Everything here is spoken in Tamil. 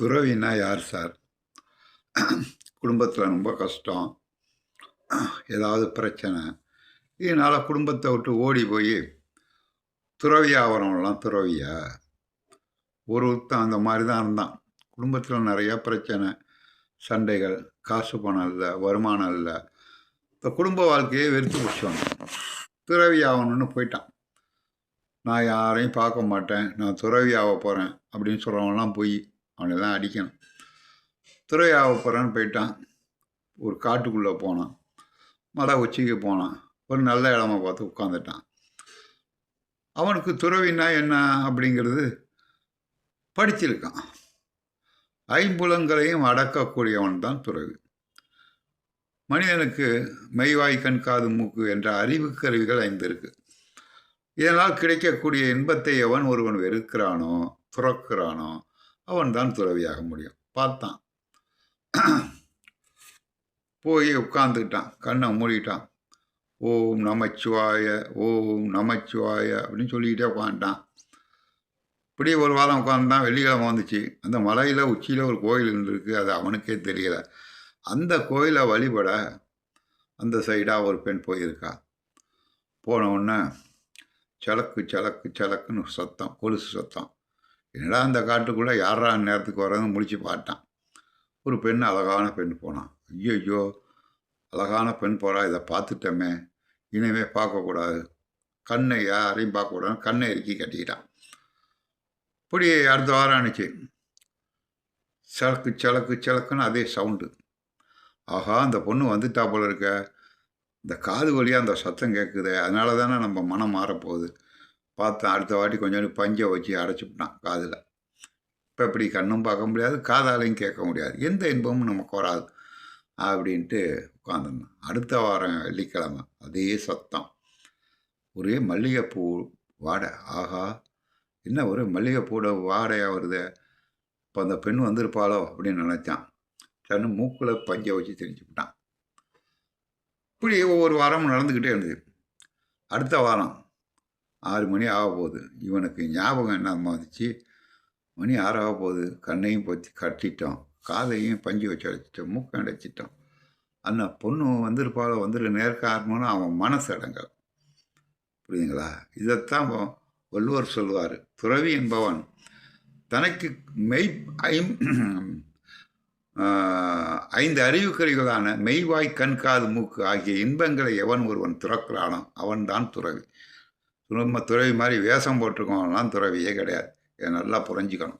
துறவின்னா யார் சார்? குடும்பத்தில் ரொம்ப கஷ்டம். ஏதாவது பிரச்சனை. இதனால் குடும்பத்தை விட்டு ஓடி போய் துறவி ஆகிறவங்களாம் துறவியா? ஒருத்தன் அந்த மாதிரி தான் இருந்தான். குடும்பத்தில் நிறையா பிரச்சனை. சண்டைகள் காசு பணம் இல்லை வருமானம் இல்லை. இப்போ குடும்ப வாழ்க்கையே வெறுத்து பிடிச்சவன் துறவி ஆகணும்னு போயிட்டான். நான் யாரையும் பார்க்க மாட்டேன். நான் துறவி ஆக போகிறேன் அப்படின்னு சொல்கிறவங்களாம் போய் அவனெல்லாம் அடிக்கணும். துறவி ஆக போயிட்டான். ஒரு காட்டுக்குள்ளே போனான். மலை உச்சிக்கு போனான். ஒரு நல்ல இடமா பார்த்து உட்காந்துட்டான் அவனுக்கு துறவினா என்ன அப்படிங்கிறது படிச்சிருக்கான். ஐம்புலங்களையும் அடக்கக்கூடியவன் தான் துறவி. மனிதனுக்கு மெய்வாய் கண் காது மூக்கு என்ற அறிவு கருவிகள் ஐந்து இருக்கு இதனால் கிடைக்கக்கூடிய இன்பத்தை எவன் ஒருவன் வெறுக்கிறானோ துறக்கிறானோ அவன்தான் துறவியாக முடியும். பார்த்தான். போய் உட்காந்துக்கிட்டான் கண்ணை மூடிட்டான். ஓம் நமச்சிவாய ஓம் நமச்சிவாய அப்படின்னு சொல்லிக்கிட்டே உட்காந்துட்டான் இப்படி ஒரு வாரம் உட்காந்துதான் வெள்ளிக்கிழமை வந்துச்சு. அந்த மலையில் உச்சியில் ஒரு கோயில் இருந்திருக்கு. அது அவனுக்கே தெரியலை. அந்த கோயிலை வழிபட அந்த சைடாக ஒரு பெண் போயிருக்கா. போன உடனே சலக்கு சலக்கு சலக்குன்னு சத்தம் கொலுசு சத்தம். என்னடா அந்த காட்டுக்குள்ளே யாரா நேரத்துக்கு வரதுன்னு முடிச்சு பார்த்தான். ஒரு பெண் அழகான பெண் போனான். ஐயோ அழகான பெண் போகிறா இதை பார்த்துட்டோமே. இனிமே பார்க்கக்கூடாது கண்ணை யாரையும் பார்க்கக்கூடாது கண்ணை இறுக்கி கட்டிக்கிட்டான் இப்படி அடுத்த வாரம் ஆணுச்சு சலக்கு சிலக்கு சிலக்குன்னு அதே சவுண்டு. ஆஹா அந்த பொண்ணு வந்துட்டா போல இருக்க. இந்த காது வழியாக அந்த சத்தம் கேட்குது அதனால தானே நம்ம மனம் மாறப்போகுது. பார்த்தேன் அடுத்த வாட்டி கொஞ்சோண்டு பஞ்சை வச்சு அடைச்சிவிட்டான் காதில். இப்போ இப்படி கண்ணும் பார்க்க முடியாது காதாலையும் கேட்க முடியாது. எந்த இன்பமும் நமக்கு வராது அப்படின்ட்டு உட்காந்துருந்தேன் அடுத்த வாரம் வெள்ளிக்கிழமை அதே சத்தம். ஒரே மல்லிகைப்பூ வாடை. ஆஹா என்ன ஒரு மல்லிகைப்பூட வாடையாக வருது? இப்போ அந்த பெண் வந்திருப்பாளோ அப்படின்னு நினச்சான். சன்னு மூக்கில் பஞ்சை வச்சு தெரிஞ்சுக்கிட்டான் இப்படி ஒவ்வொரு வாரமும் நடந்துக்கிட்டே இருந்தது. அடுத்த வாரம் ஆறு மணி ஆக போகுது. இவனுக்கு ஞாபகம் என்ன வந்துச்சு மணி ஆறாக போகுது. கண்ணையும் பற்றி கட்டிட்டோம் காதையும் பஞ்சு வச்சு அடைச்சிட்டோம் மூக்கம் அடைச்சிட்டோம் அந்த பொண்ணு வந்திருப்பாளோ வந்துரு நேர்காரணம்னு அவன் மனசு அடங்கல். புரியுதுங்களா? இதைத்தான் வள்ளுவர் சொல்வார் துறவி என்பவன் தனக்கு மெய் ஐம் ஐந்து அறிவுக்கறிகளான மெய்வாய் கண்காது மூக்கு ஆகிய இன்பங்களை எவன் ஒருவன் துறக்கிறானோ அவன்தான் துறவி. நம்ம துறவி மாதிரி வேஷம் போட்டிருக்கோம்லாம் துறவியே கிடையாது. இதை நல்லா புரிஞ்சுக்கணும்.